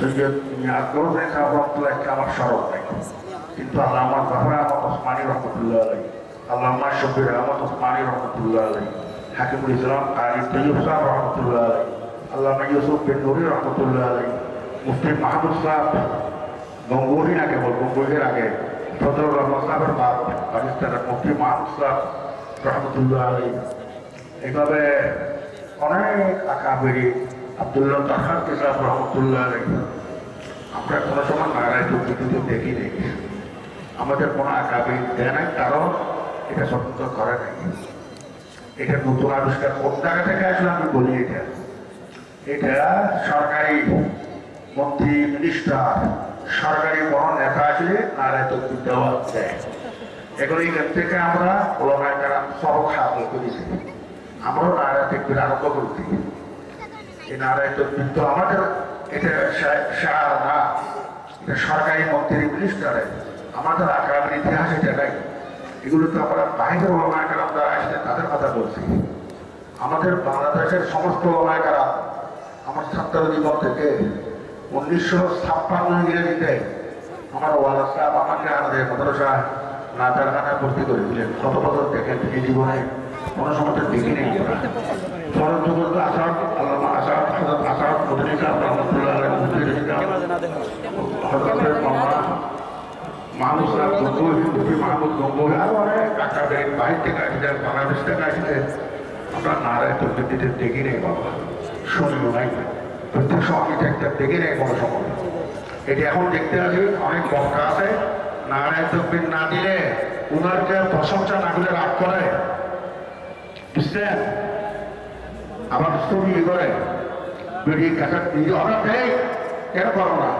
আকবর সাহেব রহমতুল্লাহ আমার স্মরণ নেই কিন্তু আল্লাহ আমার জাফর আহমদ ওসমানী রহমতুল্লাহ আলাই আল্লাহ শবির আহমদ ওসমানী রহমতুল্লাহ আলাই হাকিমুল ইসলাম কারি তৈয়ব সাহেব রহমতুল্লাহ আলাই আল্লাহ ইউসুফ বিন নুরি রহমতুল্লাহ আলাই মুফতি না কেবল গঙ্গুহির আগে ফজলুর রহমান সাহেবের বাপ পাকিস্তানের মুফতি মাহমুদ সাহেব রহমতুল্লাহ আলাই এইভাবে অনেক আকাবেরি আবদুল্লাহ তাহার সাহেব রহমতুল্লাহ আলাই আমরা কোনো সময় নারায় টুকটুকিতে দেখি নেই। আমাদের কোনো আকাবি দেয় নাই কারণ এটা স্বতন্ত্র করে নাই। এটা নতুন আবিষ্কার কোন জায়গা থেকে আসলে আমি বলি এটা? এটা সরকারি মন্ত্রী মিনিস্টার সরকারি বড় নেতা আসলে নারায় তকবির দেওয়া দেয় এগুলো এখান থেকে আমরা ওলামায় কারাম সবক হাতল করেছি। আমরাও নারায় তকবির আরম্ভ করছি। আমাদের এটা আমাদের ইতিহাস এগুলো তো আমরা কথা বলছি। আমাদের বাংলাদেশের সমস্ত কারাম, আমার ছাত্র জীবন থেকে উনিশশো ছাপ্পান্ন ইংরেজিতে আমার ওয়ালা সাহেব আমাকে আমাদের মাদ্রাসা নাচারখানায় ভর্তি করে দিলেন। কত বছর দেখেন এই জীবনে কোনো সময় তো দেখি যুগত আসাদ আল্লামা আসাদ হজরত রহমতুল্লাহ হজরতের মামা মাহমুদ গঙ্গুই আরও অনেক টাকা থেকে বাংলাদেশ থেকে আমরা নারায় তর্কিতে দেখি নেই বাবা। শুনিও নাই। প্রত্যেক একটা দেখি নেই কোনো সময়। এটি এখন দেখতে আসি অনেক বক্তা আছে। নারায় তকবির না দিলে উনার যে প্রশংসা না করলে রাগ করে। বুঝছেন আবার ছবি করে বিড়ি ক্যাসেট দিয়ে অর্ডার দেয় কেন করো না?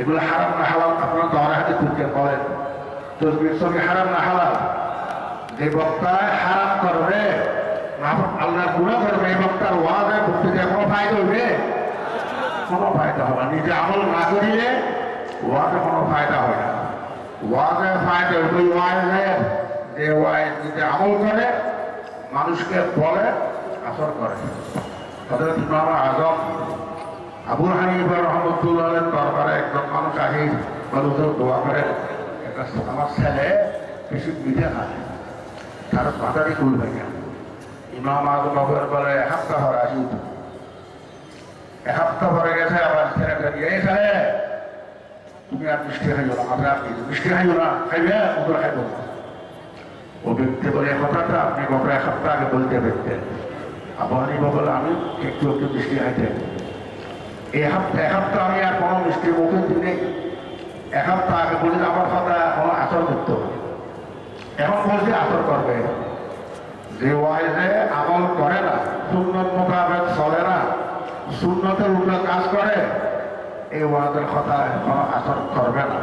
এগুলো হারাম না হালাল, আপনারা দরে হাতে খুঁজতে বলেন তসবির ছবি হারাম না হালাল, যে বক্তায় হারাম করবে আল্লাহ গুণা করবে এই বক্তার ওয়াজে ভর্তি দিয়ে কোনো ফায়দা হইবে কোনো ফায়দা হবে নিজে আমল না করিলে ওয়াজে কোনো ফায়দা হয় না। ওয়াজে ফায়দা হইবে ওই ওয়াজে যে ওয়াজ নিজে আমল করে, মানুষকে বলে আসর করে। হজরত ইমাম আজম আবুল হানিফা রহমতুল্লাহ দরবারে একজন মানুষ আগে মানুষের দোয়া করে একটা আমার ছেলে বেশি মিঠে খায় তার বাজারে কুল গেল ইমাম আজম বাবুর বলে, এক সপ্তাহ হরে আসি। এক সপ্তাহ পরে গেছে, আবার ছেলেকে নিয়ে এই ছেলে, তুমি আর মিষ্টি খাইও না আমরা আপনি মিষ্টি খাইও না, খাইবে? ওগুলো খাইব না। ও ব্যক্তি বলে কথাটা আপনি গত এক সপ্তাহ আগে বলতে পারতেন আবু হানিফা বলে আমি একটু একটু মিষ্টি খাইতেন এই আমি আর কোনো মিষ্টি মুখে দিনে এক সপ্তাহ আগে বলি আমার কথা কোনো আসর করতে এখন বলছি আসর করবে। যে ওয়াইজে আমল করে না, সুন্নত মোতাবেক চলে না, সুন্নতের উপরে কাজ করে, এই ওয়াজের কথা কোনো আসর করবে না।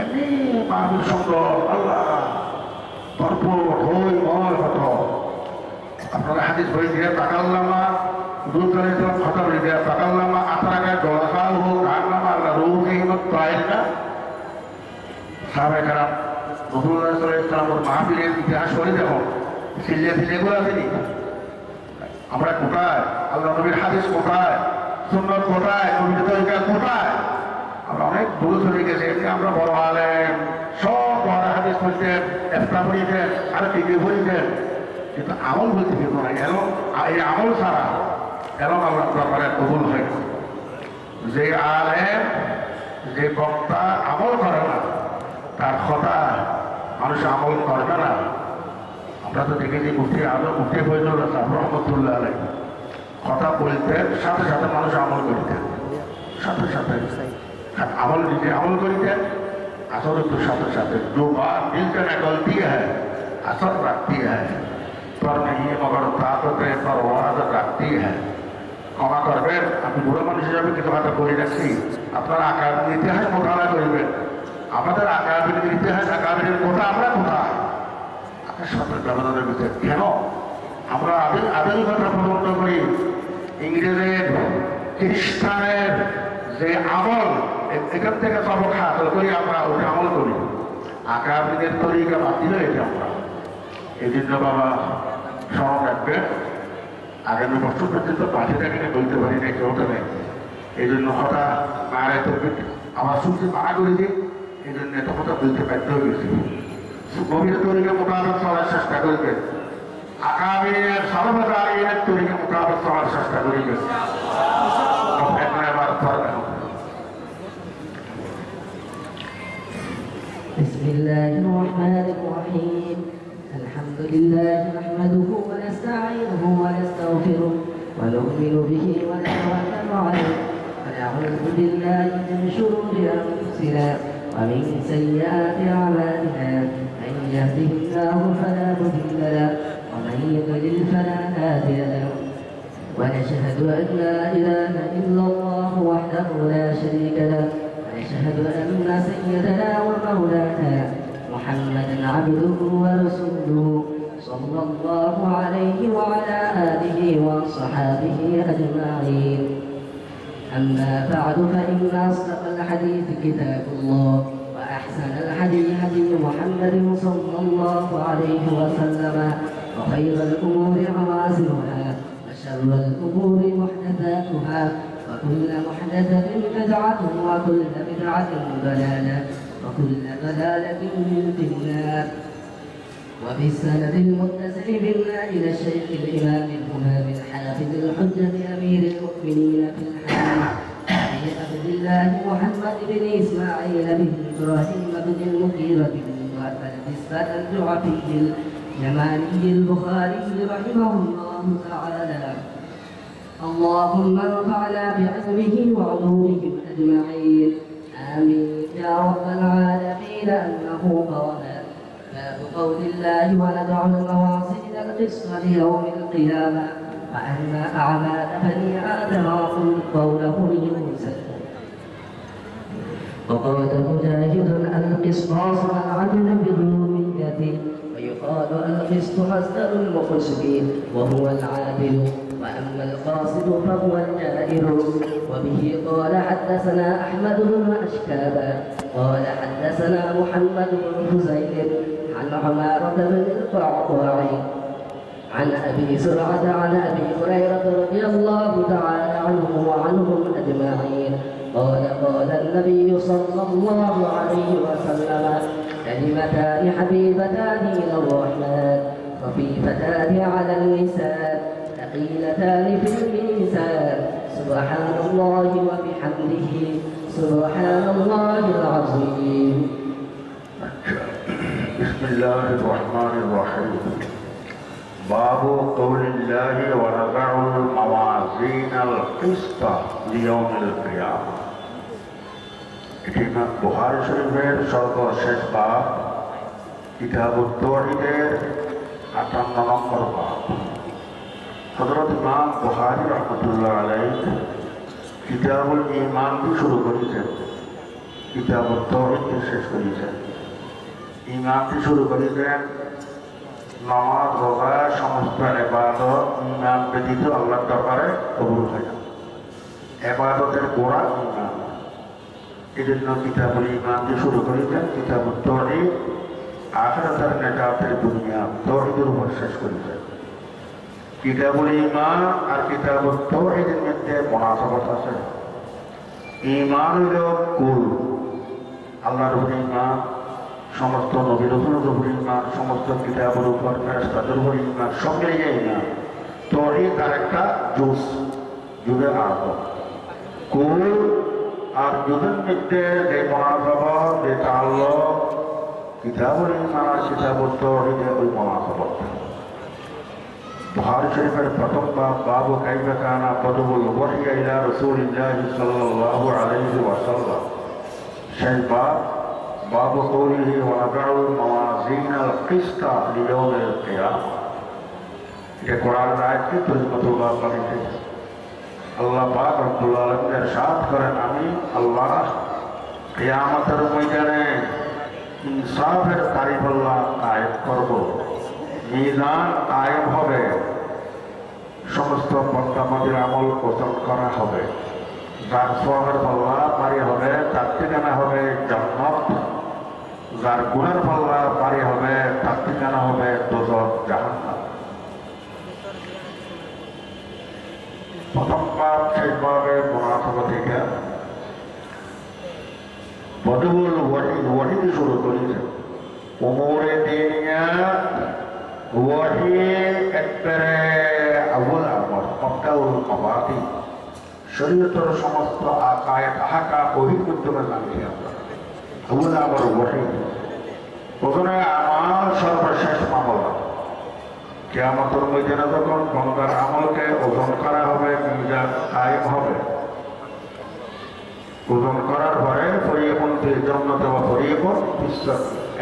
এমনি মাহবুব সুন্দর, আল্লাহ, ভরপুর, হই ময় হতো আপনারা হাদিস বই দিয়ে তাকাল্লামা দুধরে দিলাম কথা বলে দিয়ে তাকাল্লামা আতরাকে দোলাকাল হোক আল্লামা আল্লাহ রুহ পাইল না। সাহাবাই খারাপ ইতিহাস করে দেখো সিলে সিলে গুলো আসেনি আমরা কোথায়? আল্লাহ নবীর হাদিস কোথায়? সুন্দর কোথায়? নবীর তরিকা কোথায়? আমরা অনেক দূরে চলে গেছে আমরা বড় আলেম। সব বড় হাদিস বলতেন একটা পড়িতেন আর টিকে বলিতেন কিন্তু আমল বলতে কিন্তু নাই। এলো এই আমল ছাড়া এলো আমরা ব্যাপারে কবুল হয় যে আর যে বক্তা আমল করে না, তার কথা মানুষ আমল করবে না। আমরা তো দেখেছি উঠে আলো উঠে ফজলুল আসলাম রহমতুল্লাহ আলাই কথা বলতেন, সাথে সাথে মানুষ আমল করিতেন। সাথে সাথে। হ্যাঁ, আমল নিজে আমল করিতেন আসল একটু সাথে সাথে। দু বার একল দিয়ে হ্যাঁ আসল রাখতে হ্যাঁ। पर नहीं मगर ताकत परवाज रखती है ক্ষমা করবেন আমি বুড়ো মানুষ হিসাবে কিছু কথা বলে রাখছি আপনারা আকাবির ইতিহাস মোকাবেলা করবেন আমাদের আকাবির ইতিহাস আকাবিরের কথা আমরা কোথায় আকাশ সাথে ব্যবধানের ভিতরে কেন আমরা আবেগ আবেগিকতা প্রবন্ধ করি ইংরেজের খ্রিস্টানের যে আমল এ- এখান থেকে সবক হাসল করি আমরা ওটা আমল করি আকাবিদের তরিকা বাতিল হয়েছে আমরা এই জন্য বাবা স্মরণ রাখবেন আগামী বছর পর্যন্ত বাজেট এখানে বলতে পারি না কেউ তো নেই এই জন্য হঠাৎ মায়ের তোকে আমার শুনতে মানা করে দিই এই জন্য এত কথা বলতে বাধ্য হয়ে গেছি গভীর তরিকে মোটাবেক চলার চেষ্টা করবে আগামী সর্বদারিয়ের তরিকে মোটাবেক চলার চেষ্টা করবে এখন এবার ধর্ম بسم الله الرحمن الرحيم الحمد لله نحمده ونستعينه ونستغفره ونؤمن به ونتوكل عليه ونعوذ بالله من شرور أنفسنا ومن سيئات أعمالنا من يهده الله فلا مضل له ومن يضلل فلا هادي له ونشهد أن لا إله إلا الله وحده لا شريك له ونشهد أن سيدنا ومولانا محمدا عبده ورسوله صلى الله عليه وعلى آله وصحابه أجمعين. أما بعد فإن أصدق الحديث كتاب الله وأحسن الحديث هدي محمد صلى الله عليه وسلم وخير الأمور عوازمها وشر الأمور محدثاتها وكل محدثة بدعة وكل بدعة ضلالة وكل ضلالة في النار. وفي السند المتصل بالله إلى الشيخ الإمام الامام الحافظ الحجة امير المؤمنين في الحديث أبي عبد الله محمد بن إسماعيل بن إبراهيم بن المغيرة بن مؤثر بسر الجعفي اليماني البخاري رحمه الله تعالى. اللهم انفعنا بعلمه وعلومهم أجمعين. آمين يا رب العالمين. أنه قال قول الله وندع المواصل القسط ليوم القيامة وأن أعمال بني آدم وكل قوله يوسف وقال مجاهد القسطاس والعدل بالرومية ويقال القسط مصدر المقسم وهو العادل وأما القاصد فهو الجائر. وبه قال حدثنا أحمد بن أشكاب قال حدثنا محمد بن فزيل عن عمارة بن القعقاع عن أبي سرعة عن أبي هريرة رضي الله تعالى عنه وعنهم أجمعين. قال قال النبي صلى الله عليه وسلم كلمتان حبيبتان إلى الرحمن خفيفتان على اللسان ثقيلتان في الميزان. سبحان الله وبحمده سبحان الله العظيم. بسم الله الرحمن الرحيم باب قول الله ونضع الموازين القسط ليوم القيامة এটি ইমাম বুহারি শরীফের সর্বশেষ বাব কিতাব তৌহিদের আটান্ন নম্বর বাব হজরত ইমাম বুহারি রহমতুল্লাহ আলাই কিতাবুল ইমান দিয়ে শুরু করেছেন কিতাব তৌহিদ দিয়ে শেষ করেছেন ইমামটি শুরু করেছেন নামাজ রোজা সমস্ত এবাদত ইমাম ব্যতীত আল্লাহর দরবারে কবুল হয় না এবাদতের গোড়া ইমাম এই জন্য কিতাবুল ইমাম দিয়ে শুরু করেছেন কিতাব তহিদ, আখরাতের নেতাতের দুনিয়া, তহিদের উপর শেষ করেছেন কিতাবুল ইমান আর কিতাবুল তহিদের মধ্যে মনাসবত আছে। ইমান হইল কুল, আল্লাহর ইমান। সমস্ত নবীর রসুলের উপর সমস্ত কিতাবের উপর ফেরেস্তাদের উপর ইমান সব মিলিয়ে ইমান তহিদ তার একটা জুস যুগে আরম্ভ। কুল আর যুগের মধ্যে যে মনাসবত যে তাল্লক কিতাবুল ইমান আর কিতাবুল তহিদে ওই মনাসবত বুহারি শরীফের প্রথম বাব বাবু কাইফা কানা পদবুল ওয়াহিয়া ইলা রাসূলিল্লাহ সাল্লাল্লাহু আলাইহি ওয়াসাল্লাম। সেই বাব কৌলিহি ওয়ানাদাউ মাওয়াজিন আল কিসতা লিয়াউমিল কিয়ামা এটা কোরআনের আয়াতকে তরিকত বাব বানিয়েছে আল্লাহ পাক রব্বুল আলামিন ইরশাদ করেন, আমি আল্লাহ কিয়ামতের ময়দানে ইনসাফের কারিফুল্লাহ কায়েম করব। মিজান কায়েম হবে। সমস্ত বন্দামদের আমল পোষণ করা হবে। যার সোয়াবের পাল্লা পারি হবে, তার ঠিকানা হবে জন্মত যার গুণের পাল্লা পারি হবে, তার ঠিকানা হবে দোজক জাহান্নাম। প্রথম পাপ ওয়াহি ওয়াহিদি শুরু করেছে। উমরে দিনিয়া ওয়াহি একবারে আবুল শরীয়তের সমস্ত আকায় তাহাকা ওহির মাধ্যমে জানছি আমরা সর্বশেষ মামলা। কেয়ামতের ময়দানে যখন গঙ্গার আমলকে ওজন করা হবে মিজান কায়েম হবে। ওজন করার পরে ফরিয়ে মন্ত্রী জন্মতে বা ফরিয়ে পর বিশ্ব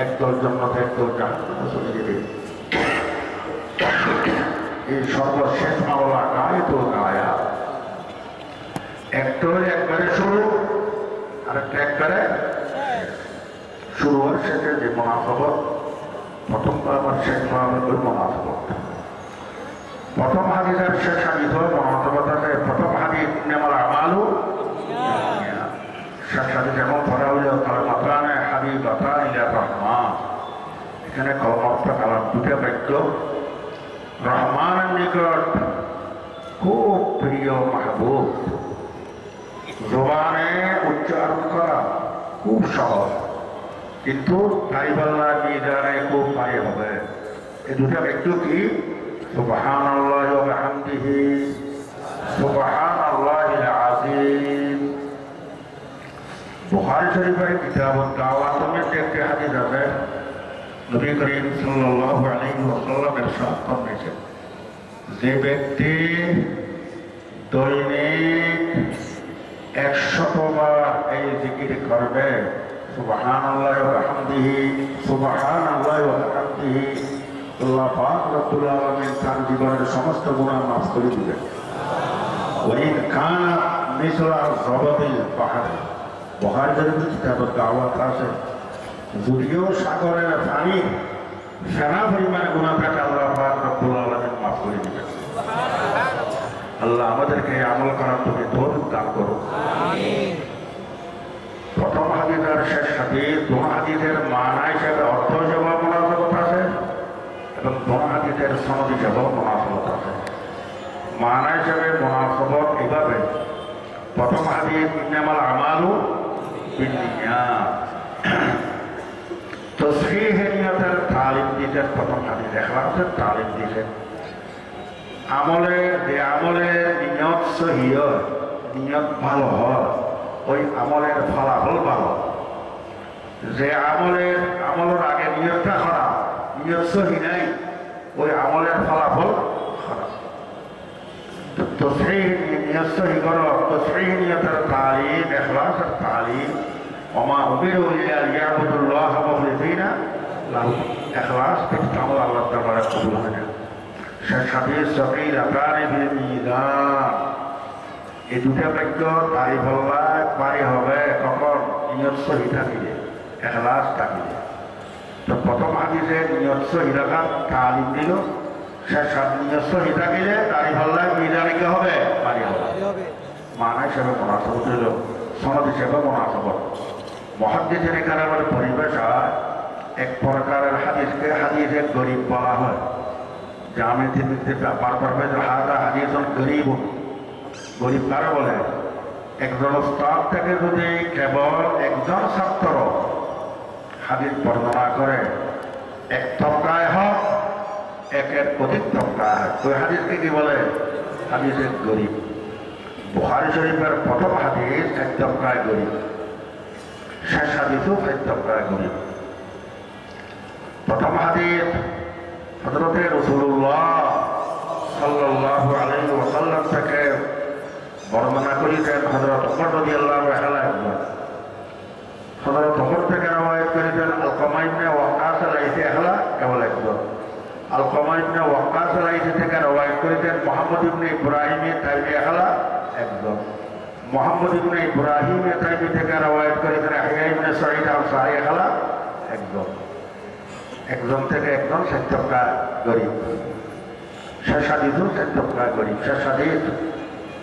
একদল জন্মতে একদল এই সর্বশেষ মামলা গায়ে তো গায়া একটা একবারে শুরু আর একটা একবারে শুরু আর শেষে যে মনাফবত প্রথম আবার শেষ হবে ওই মনাফবত প্রথম হাদিসের শেষ হাদিস হয় মনাফবত আছে প্রথম হাদিস নেমাল আমালু। শেষ হইল ইলা রহমান। এখানে কলমাত্র কালাম দুটা বাক্য। রহমানের নিকট খুব প্রিয় মাহবুব। জবানে উচ্চারণ করা খুব সহজ। কিন্তু গাড়িপাল্লা মিজানে খুব পায়ে হবে। এই দুটা একটু কি? সুবহান আল্লাহ হামদিহি সুবহান আল্লাহ আজিম বুখারী শরীফের কিতাব দাওয়াত में একটি হাদিস আছে। নবী করিম সাল্লাল্লাহু যে ব্যক্তি দৈনিক একশত বার এই জিকির করবে সুবহান আল্লাহ হামদিহি সুবহান আল্লাহ হামদিহি আল্লাহ পাক রব্বুল আলামিন তার জীবনের সমস্ত গুনাহ মাফ করে দিবেন। ওয়াইন কানা মিসলা জবাদিল পাহাড় বহার যদি কিতাবের দাওয়াত আছে যদিও সাগরের পানি সেনা পরিমাণে গুণা থাকে, আল্লাহ পাক রব্বুল আলামিন মাফ করে দিবেন। আল্লাহ আমাদেরকে আমল করার তুমি দোর দান করো প্রথম হাদিস আর শেষ হাদিস দোনো হাদিসের মানা হিসেবে অর্থ হিসেবে মনাজবত আছে, এবং দোনো হাদিসের সনদ হিসেবেও মনাজবত আছে। মানা হিসেবে মনাজবত এইভাবে প্রথম হাদিস, ইন্নামাল আমালু নিয়তের তালিম দিতেন প্রথম হাদিস এখলাসের তালিম দিতেন আমলে যে আমলে নিয়ত সহি নিয়ত ভালো হয়। ওই আমলের ফলাফল ভালো। যে আমলের আমলের আগে নিয়তটা খারাপ নিয়ত সহি নাই, ওই আমলের ফলাফল খারাপ। তো- সেই নিয়ত সহি করো, তো সেই নিয়তের তালিম, এখলাসের তালিম। ওমা উমিরু ইল্লা লিয়াবুদুল্লাহ মুখলিসিনা লাহু। ইখলাস থেকে আমল আল্লাহ দরবারে কবুল হয় না। শেষ হাদিস সকিল আকারে বিল মিজান। এই দুটা বাক্য তারি ভল্লা পারি হবে কখন নিয়ত সহি থাকিলে এখলাস থাকিলে। তো প্রথম হাদিসে নিয়ত সহি রাখার তালিম দিল সে হাত নিয়ত সহি থাকিলে তারি ভল্লায় মিজানে কি হবে। পারি হবে মানা হিসেবে মনাসব দিল সনদ হিসেবে মনাসব মহাদ্দিসের এখানে আমার পরিবেশ হয়, এক প্রকারের হাদিসকে হাদিসে গরিব বলা হয়। জামে তিরমিজিতে বারবার পেয়েছে হাদা হাদিসন গরিব গরিব কারা বলে, একজন স্টাফ থেকে যদি কেবল একজন ছাত্র হাদিস বর্ণনা করে, এক তবকায় হোক, একের অধিক তবকায় ওই হাদিসকে কি বলে? হাদিসের গরিব। বুহারি শরীফের প্রথম হাদিস এক তবকায় গরিব। শেষ হাদিসও এক তবকায় গরিব। প্রথম হাদিস হজরতে রসুল্লাহ সাল্লাহ আলাই ওসাল্লাম থেকে বর্ণনা করেছেন হজরত অমর রদি আল্লাহ হজরত অমর থেকে রবায়ত করেছেন আলকমাইনে ওয়াকাস আলাইসে এহলা কেবল একজন। আলকমাইনে ওয়াকাস আলাইসে থেকে রবায়ত করেছেন মোহাম্মদ ইবনে ইব্রাহিমে তাইবে এহলা একজন। মোহাম্মদ ইবনে ইব্রাহিমে তাইবে থেকে রবায়ত করেছেন আহিয়া ইবনে সঈদ আল সাহি এহলা একজন। একজন থেকে একজন সত্যকা গরিব। শেষ সত্যকা গরিব। শেষ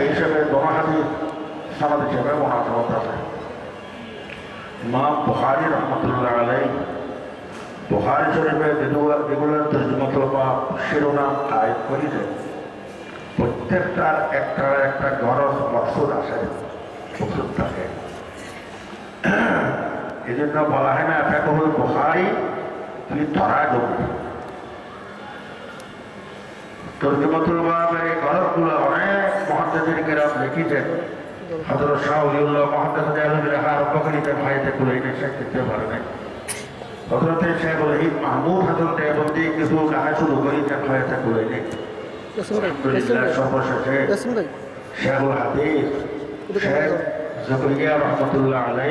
এই হিসেবে দোনো হাদিস সামাদ হিসেবে মহাসমত আছে। ইমাম বুখারি রহমতুল্লাহ আলাই বুখারি শরীফে যেগুলো বা শিরোনাম আয়োগ করেছে প্রত্যেকটার একটা একটা গরজ মকসুদ আসে, মকসুদ থাকে। এই জন্য বলা হয় না ফেকহুল বুখারি তুই ধরা জমি। তর্জমতুল বাবের এই গরজগুলো অনেক মহাদ্দেশের কেরাম লিখিছেন হজরত শাহুল্লাহ মহাদ্দেশ জাহুলের আরম্ভ করিতে ভাইতে করে এনে শেখ দিতে পারে নাই। হজরতে শেখুল হিদ মাহমুদ হজরত এবন্দি কিছু লেখা শুরু করিতেন ভাইতে করে নেই। সর্বশেষে শেখুল হাদিস শেখ জকরিয়া রহমতুল্লাহ আলাই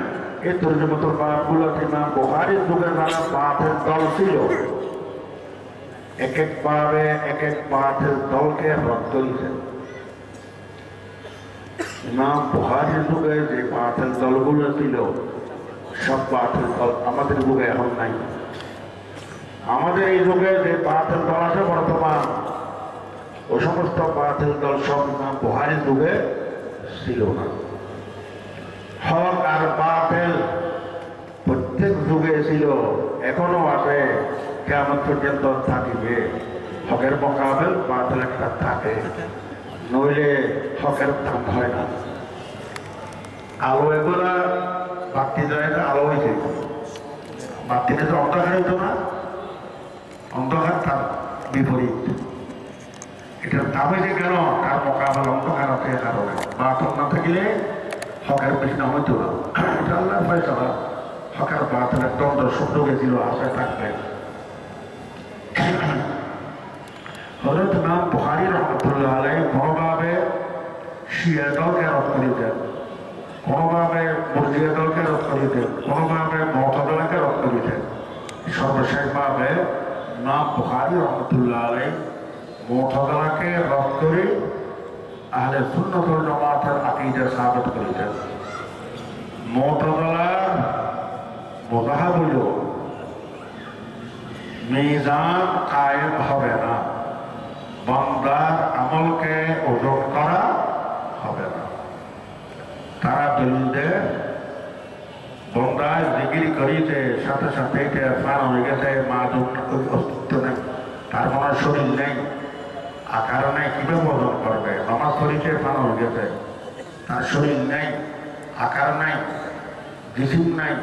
এক এক পাঠের দলকে যুগে যে পাঠের দলগুলো ছিল, সব পাঠের দল আমাদের যুগে এখন নাই। আমাদের এই যুগে যে পাঠের দল আছে বর্তমান, ও সমস্ত পাঠের দল সব ইমাম বুহারির যুগে ছিল না। হক আর প্রত্যেক যুগে ছিল এখনও আছে কেমন পর্যন্ত থাকিবে। হকের মোকাবেল বাতিল একটা থাকে। নইলে হকের দাম হয় না। আলো এগুলা বাতি দেয় না, আলো হয়েছে বাতিতে তো অন্ধকার হইতো না, অন্ধকার তার বিপরীত। এটার দাম হয়েছে কেন? তার মোকাবেলা অন্ধকার আছে কারণে। বাতল না থাকলে হকের বেশি না হইতো না। এটা আল্লাহ ফয়সলা। হকের বাতিলের দ্বন্দ্ব শুদ্ধ গেছিল আসে থাকবে। হজরত ইমাম বুখারী রহমতুল্লাহ আলাই কোনোভাবে শিয়া দলকে রদ করিতেন কোনোভাবে মুরজিয়া দলকে রদ করিতেন কোনোভাবে মতদলাকে রদ করিতেন সর্বশেষভাবে ইমাম বুখারী রহমতুল্লাহ আলাই মতদলাকে রদ করে আহলে সুন্নতুল জামাতের আকিদা সাবিত করিতেন মতদলার মজাহাব হইল, মিজান কায়েম হবে না। বান্দার আমলকে ওজন করা হবে না। তারা দলিলদে বন্দায় ডিগ্রি করিতে সাথে সাথে ফান হয়ে গেছে, মা অস্তিত্ব নেই, তার কোনো শরীর নেই আকার নেই, কীভাবে ওজন করবে? নামাজ করিতে ফান হয়ে গেছে, তার শরীর নেই, আকার নাই, জিসিম নাই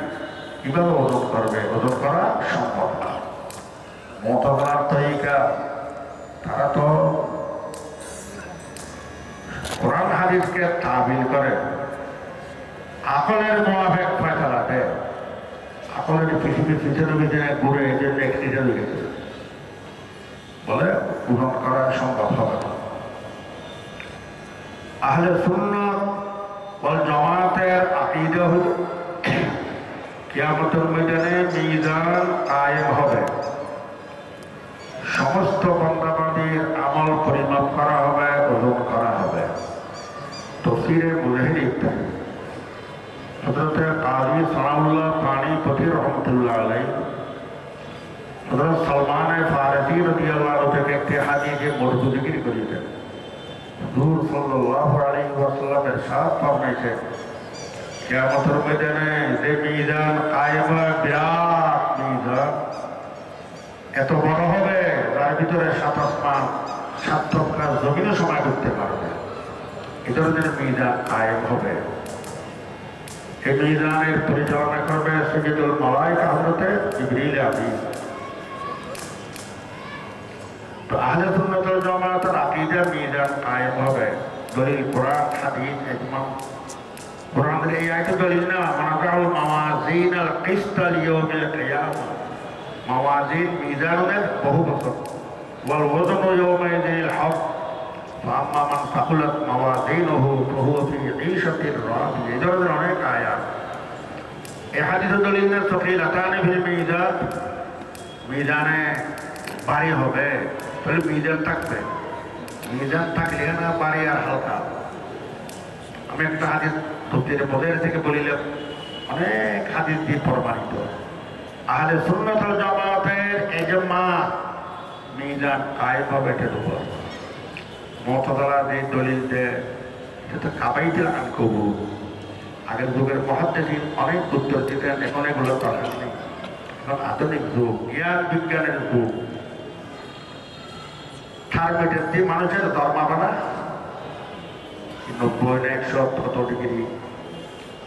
কীভাবে ওজন করবে? ওজন করা সম্ভব না। মোতাবার তরিকা তারা তো কোরআন হাদিসকে তাবিল করে। আকলের মোয়াফেক ফয়সলা দেয়। আকলের পৃথিবী পিছনে পিছনে ঘুরে এই জন্য অ্যাক্সিডেন্ট গেছে। বলে পূরণ করা সম্ভব হবে না। আহলে সুন্নত ওয়াল জামাতের আকিদা হল কিয়ামতের ময়দানে মিজান কায়েম হবে। সমস্ত বন্দাবাদীর আমল পরিমাপ করা হবে, ওজন করা হবে। তফসিরে মুজাহিদ। হজরতে কাজী সালাউল্লাহ পানি পথি রহমতুল্লাহ আলাই হজরত সলমান ফারসি রদি আল্লাহ থেকে একটি হাদিসে মরজুদিগিরি করিয়েছেন হুজুর সাল্লাল্লাহু আলাইহি ওয়াসাল্লামের সাথ ফরমাইছে কিয়ামতের ময়দানে যে মিজান কায়েম বিরাট এত বড় হবে, তার ভিতরে সাত আসমান, সাত টপকার জমিনও সময় করতে পারবে। এ ধরনের মিজান কায়েম হবে। এই মিজানের পরিচালনা করবে সৈয়দুল মালাইকা হজরতে জিবরিল আমিন। তো আহলে সুন্নাতুল জামাতের আকীদা মিজান কায়েম হবে। দলিল কোরআন, হাদিস, ইজমা। কোরআনের এই আয়তে দলিল না মানাকাউল মাওয়াজিন আল কিস্ত লিয়াউমিল কিয়ামা মাওয়াজিন মিজানের বহু বছর ওয়াল ওয়াজনু ইয়াউমাইদিল হক فأما من ثقلت موازينه فهو في عيشة راضية এই ধরনের অনেক আয়াত এই হাদিস দলিল না সকিলাতানি ফিল মিজান মিজানে বাড়ি হবে তাহলে মিজান থাকবে মিজান থাকলে না বাড়ি আর হালকা আমি একটা হাদিস তফসিরে বদের থেকে বলিলাম অনেক হাদিস দিয়ে প্রমাণিত। আহলে সুন্নাত জামাতের এজমা মিজান কায়েম হবে এটার উপর মতদারা যে দলিল দেয় সেটা কাবাইতে আন কবু আগের যুগের মহাদ্দেশিন অনেক উত্তর দিতেন, এখন এগুলো এখন আধুনিক যুগ, জ্ঞান বিজ্ঞানের যুগ। থার্মিটার দিয়ে মানুষের ধর্মাবে না নব্বই একশো কত degree.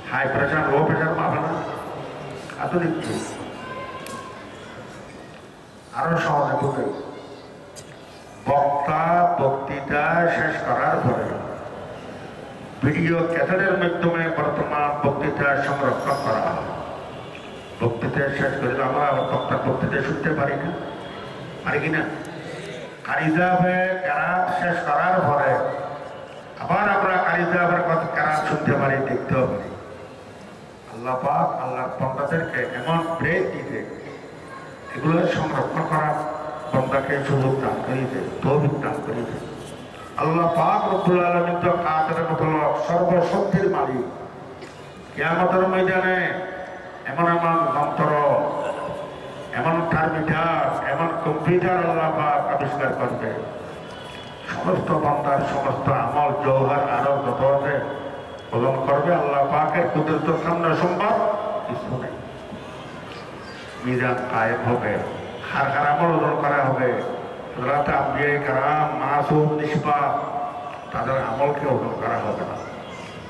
High pressure low pressure পাবে না। আধুনিক আরও সহজে বুঝে বক্তা, বক্তৃতা শেষ করার পরে ভিডিও ক্যাসেটের মাধ্যমে বর্তমান বক্তৃতা সংরক্ষণ করা হয়। বক্তৃতা শেষ করে আমরা বক্তার বক্তৃতা শুনতে পারি না। পারি কিনা কারিজাবে কেরাত শেষ করার পরে আবার আমরা কারিজাবের কথা কেরাত শুনতে পারি দেখতেও পারি। আল্লাহ পাক আল্লাহর বন্দাদেরকে এমন ব্রেক দিতে এগুলো সংরক্ষণ করা বন্দাকে সুযোগ দান করিতে তৌফিক দান করিতে আল্লাহ পাক রব্বুল আলামিন তো কাদের মতলব সর্বশক্তির মালিক। কিয়ামতের ময়দানে এমন এমন যন্ত্র, এমন থার্মিটার এমন কম্পিউটার আল্লাহ পাক আবিষ্কার করবে। সমস্ত বান্দার সমস্ত আমল জৌহার আরও যত আছে, ওজন করবে। আল্লাহ পাকের কুদরত সামনে সম্ভব কিছু নেই। মিজান কায়েম হবে। হার হার আমল ওজন করা হবে। হজরত আম্বিয়াই কারাম, মাসুম তাদের আমলকে ওজন করা হবে না।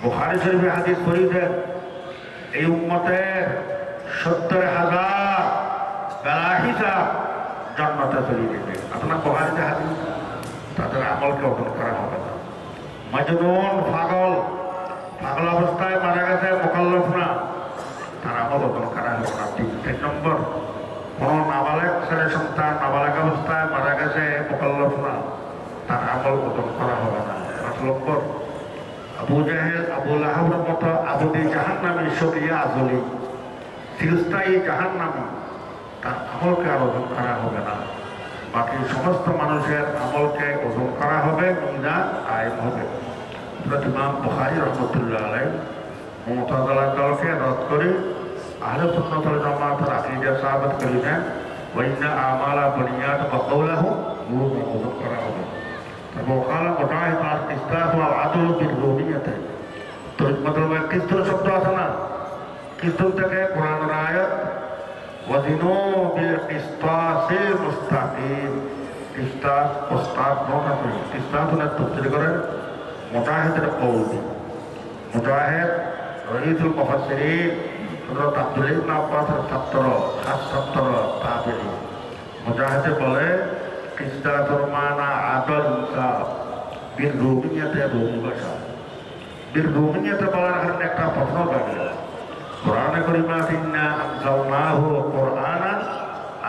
বুখারি শরীফে হাদিস শরীফের এই উম্মতের সত্তর হাজার বেলা হিসাব জন্মতে চলে যাবে আপনার বুখারিতে হাদিস তাদের আমলকে ওজন করা হবে না। মাজনুন, পাগল পাগল অবস্থায় মারা গেছে মোকাল্লফ না। তার আমল ওজন করা হবে না। তিন তিন নম্বর, কোন নাবালেক, ছেলে সন্তান নাবালেক অবস্থায় মারা গেছে মোকাল্লফ না। তার আমল ওজন করা হবে না। পাঁচ নম্বর, আবু জাহেল, আবু লাহাবের মতো আবুদি জাহান নামে সরিয়া আজলি চিরস্থায়ী জাহান নামে তার আমলকে আর করা হবে না। বাকি সমস্ত মানুষের আমলকে ওজন করা হবে মিজান আইন হবে। ইমাম বুখারি রহমতুল্লাহ আলাই মমতাজালা দলকে রদ করে, আহলে সুন্নতুল জামাতের আকীদা সাবিত করিলেন ওয়াইন্না আমালা বুনিয়াদ ওয়া কওলাহু মুমিন ওজন করা হবে। ইস্তাহ ওয়াল আদল বিল রুবিয়াতে তো মতলব কিস্তর শব্দ আছে না? কিস্তর থেকে কোরআনের আয়াত বিল কিস্তাসিল মুস্তাকিম কিস্তাস উস্তাদ নটা করে কিস্তাস হলে তফসিল করেন মুজাহিদের কৌল মুজাহিদ রহিদুল মুফাসসিরিন হযরত আব্দুল ইবনে আব্বাসের ছাত্র খাস ছাত্র তাবেঈ মুজাহিদে বলে কিস্তাতুর মানা আদল বিল রুবিয়াতে রুমি ভাষা বিল রুমিয়াতে বলার কারণে একটা প্রশ্ন থাকে কোরআনে করিমা ইন্না আনজালনাহু কোরআনান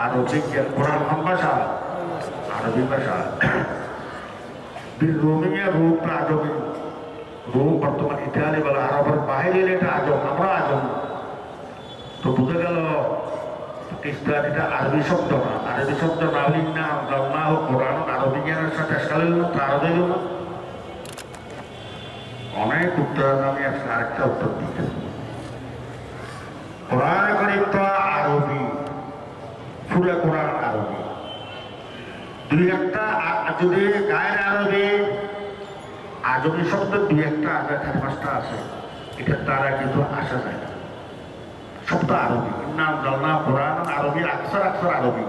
আরবিয়্যান কোরআন কোন ভাষা? আরবি ভাষা। বিল রুমিয়া রূপ আজমি রূপ বর্তমান ইতালি বলে আরবের বাইরে এটা আজম, আমরা আজম। তো বুঝে গেল কিস্তান এটা আরবি শব্দ না। আরবি শব্দ না হলে না আনজালনাহু কোরআন আরবি জ্ঞানের সাথে না তারও অনেক উত্তর আমি আজকে আরেকটা উত্তর দিতেছি কোরআন তো আরবি, পুরা কোরআন আরবি। দুই একটা যদি গায়ের আরবি আজবি শব্দ দুই একটা আছে চার পাঁচটা আছে, এটা তারা কিন্তু আসা যায় না শব্দ আরবি। নাম জালনা কোরআন আরবি, আকসার আকসার আরবি।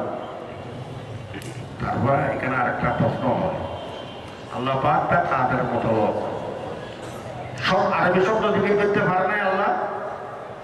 তারপর এখানে আরেকটা প্রশ্ন হয়। আল্লাহ পাকটা কাদের মতো সব আরবি শব্দ দিকে করতে পারে নাই আল্লাহ?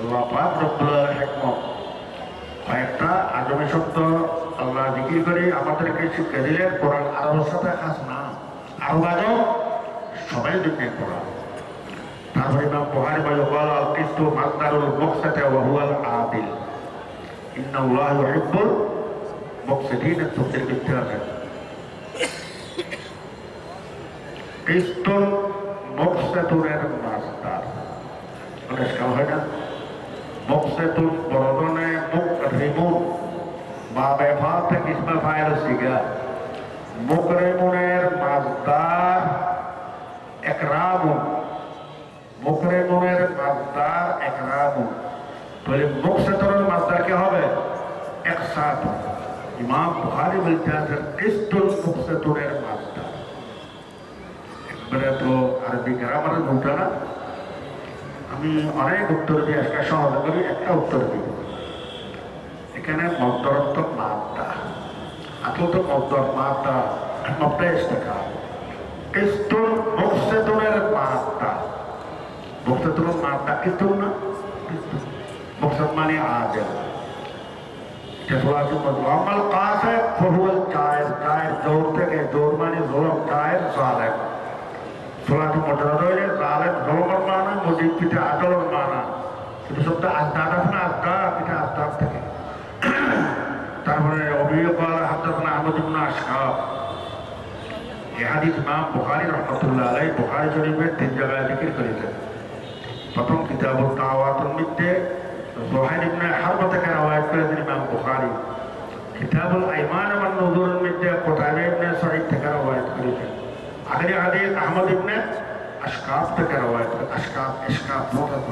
আল্লাহ পাক রব্বুল হিকমত কয়েকটা আজমি শব্দ আল্লাহ জিকির করে আমাদেরকে শিক্ষা দিলেন, কোরআন আরবের সাথে খাস না আরব আজব সবাই জন্য কোরআন তারপরে ইমাম বুখারী বলে বল আল কিস্তু মাসদারুল মুকসাতা ওয়া হুয়াল আদিল। ইন্নাল্লাহ ইউহিব্বুল মুকসিদিন তফসির করতে হবে। কিস্তুল মুকসাতুরের মাসদার অনেক হয় না? मुफसतुल बरदों ने मुकरिमुन बाबा तक इसमें फायर सीखा मुकरिमुनेर मजदार एकराम मुकरिमुनेर मजदार एकराम तो ये मुफसतुल मजदार क्या होगा एक साथ इमाम बुखारी बोलते हैं किस्तुल मुफसतुनेर मजदार एक बड़े तो अरबी ग्रामर ढूंढा ना আমি অনেক উত্তর দিয়ে আজকে সহজ করি, একটা উত্তর দিব। এখানে মদ্দরত্ব মাত্রা। আসলে তো মদ্দর মাত্রা মদ্দা ইস্তেকা কিস্তুল মুকসাতুরের মাত্রা। মুকসাতুরের মাত্রা কিস্তুল না? মুকসাদ মানে আজল। কাসে ফহুয়াল জায়ের জায়ের জোর থেকে জোর মানে জোরম জায়ের জালেম। হইলে জালেম জলমর মানা, মজিদ পিঠে আদলর মানা। কিন্তু সবটা আজদাদ আছে না আজদাদ পিঠে আজদাদ থেকে। তারপরে অভিযোগ হাদ্দাসনা আহমদ ইবনে আশকাব এই হাদিস ইমাম বুখারী রহমাতুল্লাহ আলাইহি বুখারী শরীফের তিন জায়গায় জিকির করেছেন প্রথম কিতাবুল দাওয়াতুল মধ্যে জোহাইর ইবনে হারব থেকে রওয়ায়াত করেছেন ইমাম বুখারী কিতাবুল আইমান ওয়ান নুজুরের মধ্যে কুতাইবা ইবনে সাঈদ থেকে রওয়ায়াত করেছেন আগের হাদিস আহমদ ইবনে আশকাব থেকে রওয়ায়াত করেছেন আশকাব ইশকাব মতাত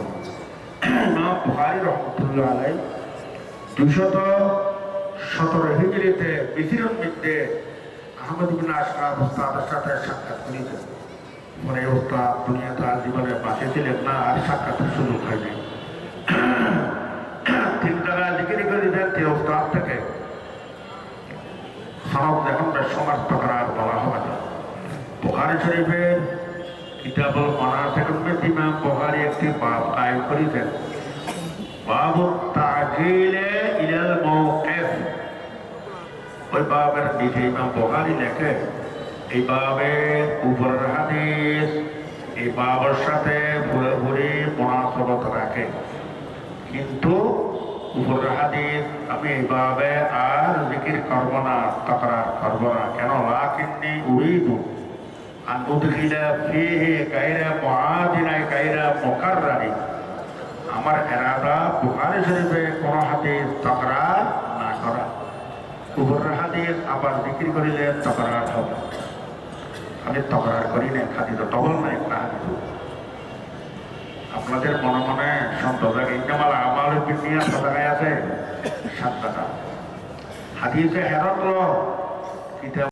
ইমাম বুখারী রহমাতুল্লাহ আলাইহি দুশত সতেরো বিসিরের মধ্যে আহমদ ইবনে আশকাব উস্তাদের সাথে সাক্ষাৎ করেছেন পরে উস্তাদ দুনিয়াতে আর জীবনে বাঁচে ছিলেন না, আর সাক্ষাতের সুযোগ হয়নি তিন জায়গায় জিকিরি করে দিতেন তিন উস্তাদ থেকে। সনদ যখন সমাপ্ত করার বলা হবে না। বুখারি শরীফের কিতাবুল মধ্যে ইমাম বুখারী একটি বাব কায়েম করেছেন বাবু তাজিলে ইলাল মাওকিফ ওই বাবের নিচে ইমাম বুখারী লেখে, এই বাবের উপরের হাদিস, এই বাবার সাথে পুরোপুরি মনাসবত রাখে। কিন্তু উপরের হাদিস, আমি এইভাবে আর জিকির করব না, তকরার করব না। কেন? লাকিন্নি উড়িদু আন উদখিলা ফিহি গায়রা মুআদিনাই গায়রা মুকাররারি। আমার এরাদা বুখারী শরীফে কোন হাদিস তকরার না করা। উপরের হাদিস আবার জিকির করিলে তকরার হবে। আমি তকরার করি না খাদি তো তবল না একটা হাদিস আপনাদের মনে মনে সন্তোষ ইন্দামাল আমার বিনিয়া জায়গায় আছে সাত টাকা হাদিসে হেরত কিতাব